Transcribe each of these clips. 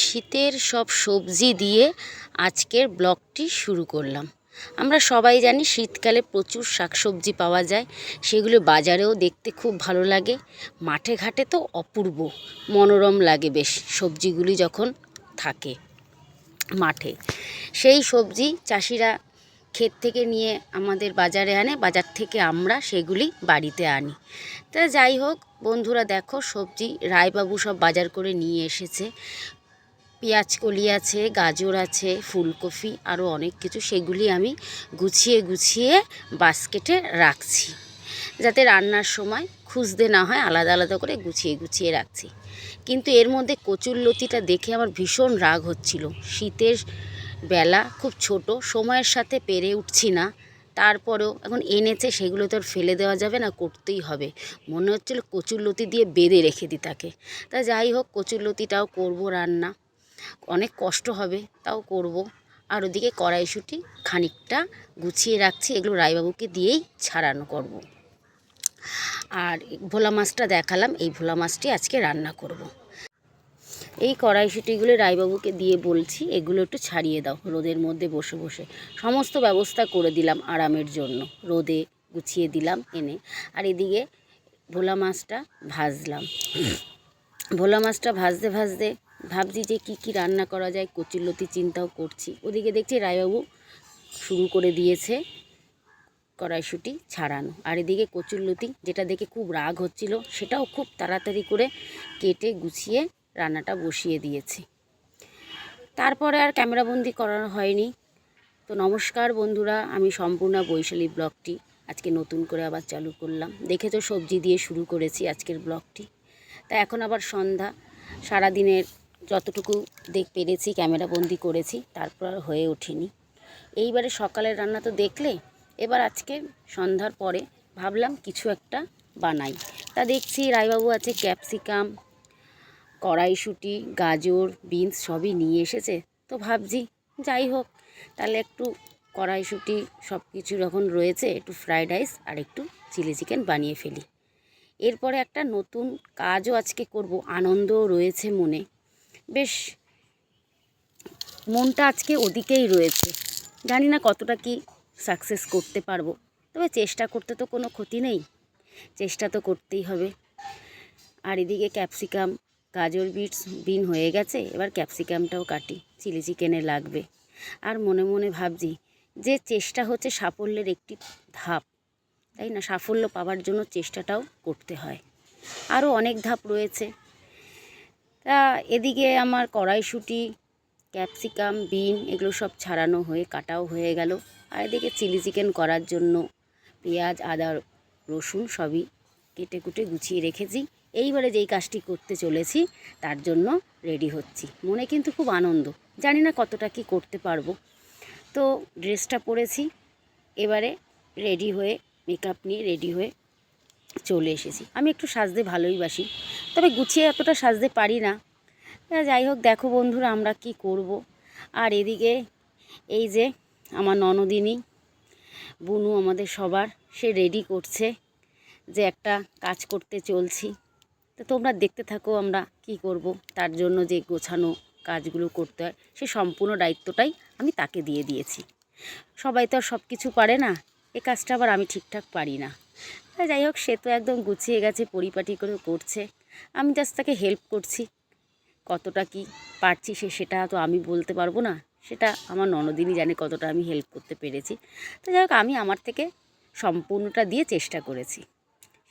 শীতের সব সবজি দিয়ে আজকের ব্লগটি শুরু করলাম। আমরা সবাই জানি শীতকালে প্রচুর শাকসবজি পাওয়া যায়, সেগুলো বাজারেও দেখতে খুব ভালো লাগে। মাঠে ঘাটে তো অপূর্ব, মনোরম লাগে বেশ সবজিগুলি যখন থাকে মাঠে। সেই সবজি চাষিরা ক্ষেত থেকে নিয়ে আমাদের বাজারে আনে, বাজার থেকে আমরা সেগুলি বাড়িতে আনি। তা যাই হোক, বন্ধুরা দেখো সবজি রায়বাবু সব বাজার করে নিয়ে এসেছে। পেঁয়াজ কলি আছে, গাজর আছে, ফুলকপি আরও অনেক কিছু সেগুলি আমি গুছিয়ে গুছিয়ে বাস্কেটে রাখছি। যাতে রান্নার সময় খুঁজতে না হয়, আলাদা আলাদা করে গুছিয়ে গুছিয়ে রাখছি। কিন্তু এর মধ্যে কচুর লতিটা দেখে আমার ভীষণ রাগ হচ্ছিল। শীতের বেলা খুব ছোট, সময়ের সাথে পেরে উঠছি না। তারপরেও এখন এনেছে, সেগুলো তো আর ফেলে দেওয়া যাবে না, করতেই হবে। মনে হচ্ছিল কচুর লতি দিয়ে বেঁধে রেখে দিই তাকে। তা যাই হোক, কচুর লতিটাও করব রান্না। অনেক কষ্ট হবে, তাও করব আর ওদিকে কড়াইশুঁটি খানিকটা গুছিয়ে রাখছি, এগুলো রায়বাবুকে দিয়েই ছাড়ানো করব। আর ভোলা মাছটা দেখালাম, এই ভোলা মাছটি আজকে রান্না করব। এই কড়াইশুঁটিগুলো রায়বাবুকে দিয়ে বলছি, এগুলো একটু ছাড়িয়ে দাও, রোদের মধ্যে বসে বসে সমস্ত ব্যবস্থা করে দিলাম আরামের জন্য, রোদে গুছিয়ে দিলাম এনে আর এদিকে ভোলা মাছটা ভাজলাম ভোলা মাছটা ভাজতে ভাজতে ভাবছি যে কি কি রান্না করা যায় কচুরলতি চিন্তাও করছি। ওদিকে দেখছি রায়বাবু শুরু করে দিয়েছে কড়াইশুঁটি ছাড়ানো। আর এদিকে কচুরলতি যেটা দেখে খুব রাগ হচ্ছিল, সেটাও খুব তাড়াতাড়ি করে কেটে গুছিয়ে রান্নাটা বসিয়ে দিয়েছি। তারপরে আর ক্যামেরাবন্দি করানো হয়নি। তো নমস্কার বন্ধুরা, আমি সম্পূর্ণ বৈশালী ব্লগটি আজকে নতুন করে আবার চালু করলাম। দেখেছ সবজি দিয়ে শুরু করেছি আজকের ব্লগটি। তা এখন আবার সন্ধ্যা, সারাদিনের যতটুকু দেখ, পেরেছি, ক্যামেরা বন্দি করেছি, তারপর আর হয়ে ওঠেনি। এইবারে সকালের রান্না তো দেখলে, এবার আজকে সন্ধ্যার পরে ভাবলাম কিছু একটা বানাই। তা দেখছি রায়বাবু আছে ক্যাপসিকাম, কড়াইশুঁটি, গাজর, বিনস সবই নিয়ে এসেছে। তো ভাবছি, যাই হোক, তাহলে একটু কড়াইশুঁটি সব কিছু যখন রয়েছে, একটু ফ্রায়েড রাইস আর একটু চিলি চিকেন বানিয়ে ফেলি। এরপরে একটা নতুন কাজও আজকে করব, আনন্দও রয়েছে মনে। বেশ, মনটা আজকে ওদিকেই রয়েছে। জানি না কতটা কি সাকসেস করতে পারব, তবে চেষ্টা করতে তো কোনো ক্ষতি নেই। চেষ্টা তো করতেই হবে। আর এদিকে ক্যাপসিকাম, গাজর বিটস বিন হয়ে গেছে, এবার ক্যাপসিকামটাও কাটি, চিলি চিকেনে লাগবে। আর মনে মনে ভাবছি যে চেষ্টা হচ্ছে সাফল্যের একটি ধাপ, তাই না? সাফল্য পাওয়ার জন্য চেষ্টাটাও করতে হয়। আরও অনেক ধাপ রয়েছে। তা এদিকে আমার কড়াইশুঁটি, ক্যাপসিকাম, বিন এগুলো সব ছাড়ানো হয়ে কাটাও হয়ে গেল। আর এদিকে চিলি চিকেন করার জন্য পেঁয়াজ, আদা, রসুন সবই কেটে কুটে গুছিয়ে রেখেছি। এইবারে যেই কাজটি করতে চলেছি তার জন্য রেডি হচ্ছি। মনে কিন্তু খুব আনন্দ, জানি না কতটা কি করতে পারব। তো ড্রেসটা পরেছি, এবারে রেডি হয়ে মেকআপ নিয়ে রেডি হয়ে চলে এসেছি। আমি একটু সাজতে ভালোই বাসি। তবে গুছিয়ে এতটা সাজতে পারি না। যাই হোক, দেখো বন্ধুরা আমরা কি করব। আর এদিকে এই যে আমার ননদিনী, বুনু আমাদের সবার, সে রেডি করছে যে একটা কাজ করতে চলছি। তো তোমরা দেখতে থাকো আমরা কি করব, তার জন্য যে গোছানো কাজগুলো করতে হয়, সে সম্পূর্ণ দায়িত্বটাই আমি তাকে দিয়ে দিয়েছি। সবাই তো আর সব কিছু পারে না, এ কাজটা আবার আমি ঠিকঠাক পারি না। যাই হোক, সে তো একদম গুছিয়ে গেছে, পরিপাটি করে করছে। আমি জাস্ট তাকে হেল্প করছি। কতটা কি পারছি সে সেটা তো আমি বলতে পারব না। সেটা আমার ননদিনই জানে কতটা আমি হেল্প করতে পেরেছি। তো যাই হোক, আমি আমার থেকে সম্পূর্ণটা দিয়ে চেষ্টা করেছি।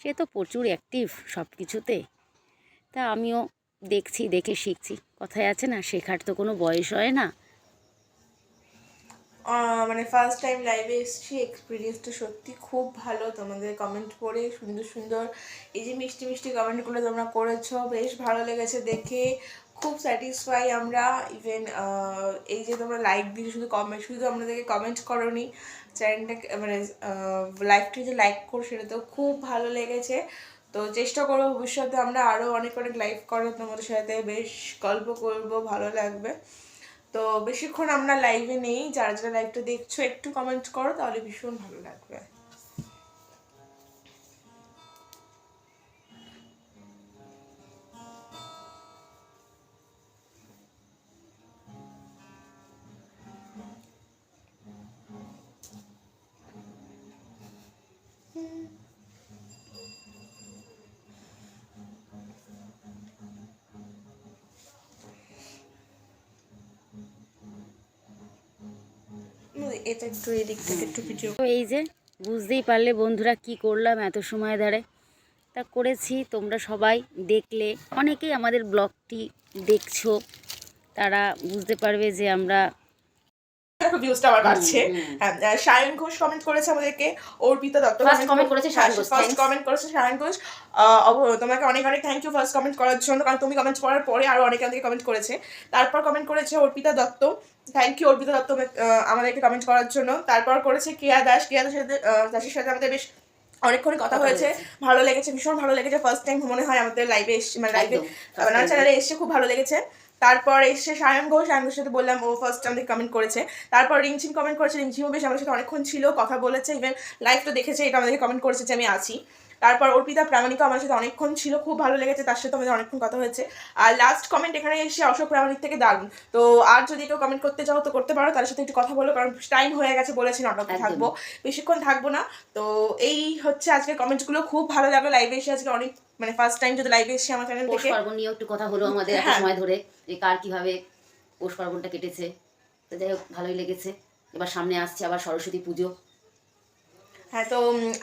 সে তো প্রচুর অ্যাক্টিভ সব কিছুতে তা আমিও দেখছি, দেখে শিখছি। কথায় আছে না, শেখার তো কোনো বয়স হয় না। মানে ফার্স্ট টাইম লাইভে এসেছি এক্সপিরিয়েন্সটা সত্যি খুব ভালো। তোমাদের কমেন্ট পড়ে, সুন্দর সুন্দর। এই যে মিষ্টি মিষ্টি কমেন্টগুলো তোমরা করেছ, বেশ ভালো লেগেছে দেখে। খুব স্যাটিসফাই আমরা ইভেন এই যে তোমরা লাইক দিয়ে শুধু কমেন্ট শুধু আমাদেরকে কমেন্ট করোনি। চ্যানেলটাকে মানে লাইভটি যে লাইক করো, সেটা তো খুব ভালো লেগেছে। তো চেষ্টা করব ভবিষ্যতে আমরা আরও অনেক অনেক লাইভ করব তোমাদের সাথে বেশ গল্প করব, ভালো লাগবে। তো বেশিক্ষণ আমরা লাইভে নেই। যারা যারা লাইভটা দেখছ, একটু কমেন্ট করো, তাহলে ভীষণ ভালো লাগবে। এটা একটু একটু এই যে, বুঝতেই পারলে বন্ধুরা কি করলাম এত সময় ধরে। তা করেছি, তোমরা সবাই দেখলে। অনেকেই আমাদের ব্লগটি দেখছ, তারা বুঝতে পারবে যে আমরা ভিউজটা আবার বাড়ছে। হ্যাঁ সায়ন ঘোষ কমেন্ট করেছে আমাদেরকে অর্পিতা দত্ত comment করেছে ফার্স্ট কমেন্ট করেছে সায়ন ঘোষ। তোমাকে অনেক অনেক থ্যাংক ইউ ফার্স্ট কমেন্ট করার জন্য কারণ তুমি কমেন্ট করার পরে আরও অনেকে আমাদেরকে কমেন্ট করেছে। তারপর কমেন্ট করেছে অর্পিতা দত্ত। থ্যাংক ইউ অর্পিতা দত্ত আমাদেরকে কমেন্ট করার জন্য। তারপর করেছে কেয়া দাস। কেয়া দাসের সাথে দাসের সাথে আমাদের বেশ অনেকক্ষণ কথা হয়েছে। ভালো লেগেছে ভীষণ ভালো লেগেছে। ফার্স্ট টাইম মনে হয় আমাদের লাইভে এসে মানে লাইভে চ্যানেলে এসে খুব ভালো লেগেছে। তারপর এসে সায়ন ঘোষ, সায়ন ঘোষের সাথে বললাম, ও ফার্স্ট আমাদের কমেন্ট করেছে। তারপর রিমঝিম কমেন্ট করেছে। রিমঝিমও বেশ আমার সাথে অনেকক্ষণ ছিল, কথা বলেছে ইভেন লাইভটা দেখেছে, এটা আমাদেরকে কমেন্ট করেছে যে আমি আছি। তারপর অর্পিতা প্রামাণিক আমার সাথে অনেকক্ষণ ছিল খুব ভালো লেগেছে তার সাথে আমাদের অনেকক্ষণ কথা হয়েছে। আর লাস্ট কমেন্ট এখানে এসে অশোক প্রামাণিক থেকে দারুণ। তো আর যদি কেউ কমেন্ট করতে চাও তো করতে পারো তার সাথে একটু কথা বলো কারণ টাইম হয়ে গেছে বলেছি একদম। থাকব বেশিক্ষণ থাকব না। তো এই হচ্ছে আজকে কমেন্টসগুলো খুব ভালো লাগল লাইভে এসে আজকে অনেক মানে ফার্স্ট টাইম যদি লাইভে এসে আমার চ্যানেল থেকে পার্বণ নিয়েও একটু কথা হলো আমাদের এত হ্যাঁ। সময় ধরে যে কার কীভাবে পৌষ পার্বণটা কেটেছে। তো যাই হোক ভালোই লেগেছে। এবার সামনে আসছে আবার সরস্বতী পুজো। হ্যাঁ তো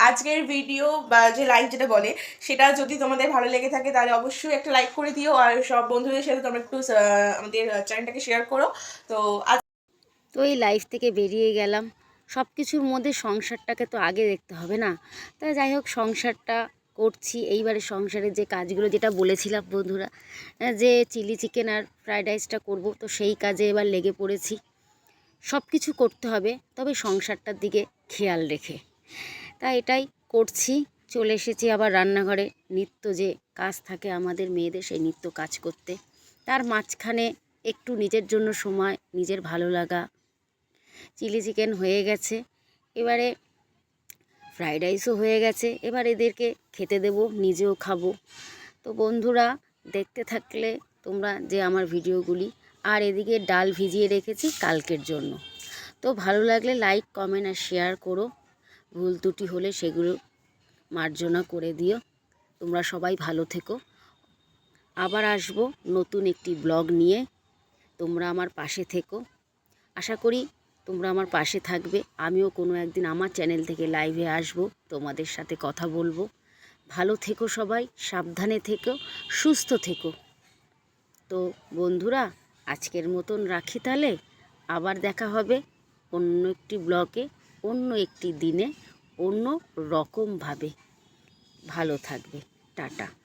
আজকের ভিডিও বা যে লাইভ যেটা বলে, সেটা যদি তোমাদের ভালো লেগে থাকে, তাহলে অবশ্যই একটা লাইক করে দিও। আর সব বন্ধুদের সাথে তোমরা একটু আমাদের চ্যানেলটাকে শেয়ার করো। তো, আজ তো এই লাইফ থেকে বেরিয়ে গেলাম। সব কিছুর মধ্যে সংসারটাকে তো আগে দেখতে হবে না? তাই যাই হোক, সংসারটা করছি। এইবারে সংসারের যে কাজগুলো, যেটা বলেছিলাম বন্ধুরা যে চিলি চিকেন আর ফ্রায়েড রাইসটা করব, তো সেই কাজে এবার লেগে পড়েছি। সব কিছু করতে হবে, তবে সংসারটার দিকে খেয়াল রেখে। তা এটাই করছি, চলে এসেছি আবার রান্নাঘরে। নিত্য যে কাজ থাকে আমাদের মেয়েদের, সেই নিত্য কাজ করতে। তার মাঝখানে একটু নিজের জন্য সময়, নিজের ভালো লাগা। চিলি চিকেন হয়ে গেছে। এবারে ফ্রাইড রাইসও হয়ে গেছে। এবার এদেরকে খেতে দেব, নিজেও খাব। তো বন্ধুরা, দেখতে থাকলে তোমরা যে আমার ভিডিওগুলি, আর এদিকে ডাল ভিজিয়ে রেখেছি কালকের জন্য। তো ভালো লাগলে লাইক কমেন্ট আর শেয়ার করো। ভুল ত্রুটি হলে সেগুলো মার্জনা করে দিও। তোমরা সবাই ভালো থেকো। আবার আসব নতুন একটি ব্লগ নিয়ে। তোমরা আমার পাশে থেকো। আশা করি তোমরা আমার পাশে থাকবে। আমিও কোনো একদিন আমার চ্যানেল থেকে লাইভে আসব, তোমাদের সাথে কথা বলব। ভালো থেকো সবাই, সাবধানে থেকো, সুস্থ থেকো। তো বন্ধুরা, আজকের মতন রাখি তাহলে। আবার দেখা হবে অন্য একটি ব্লগে। অন্য একটি দিনে অন্য রকমভাবে। ভালো থাকবে। টাটা।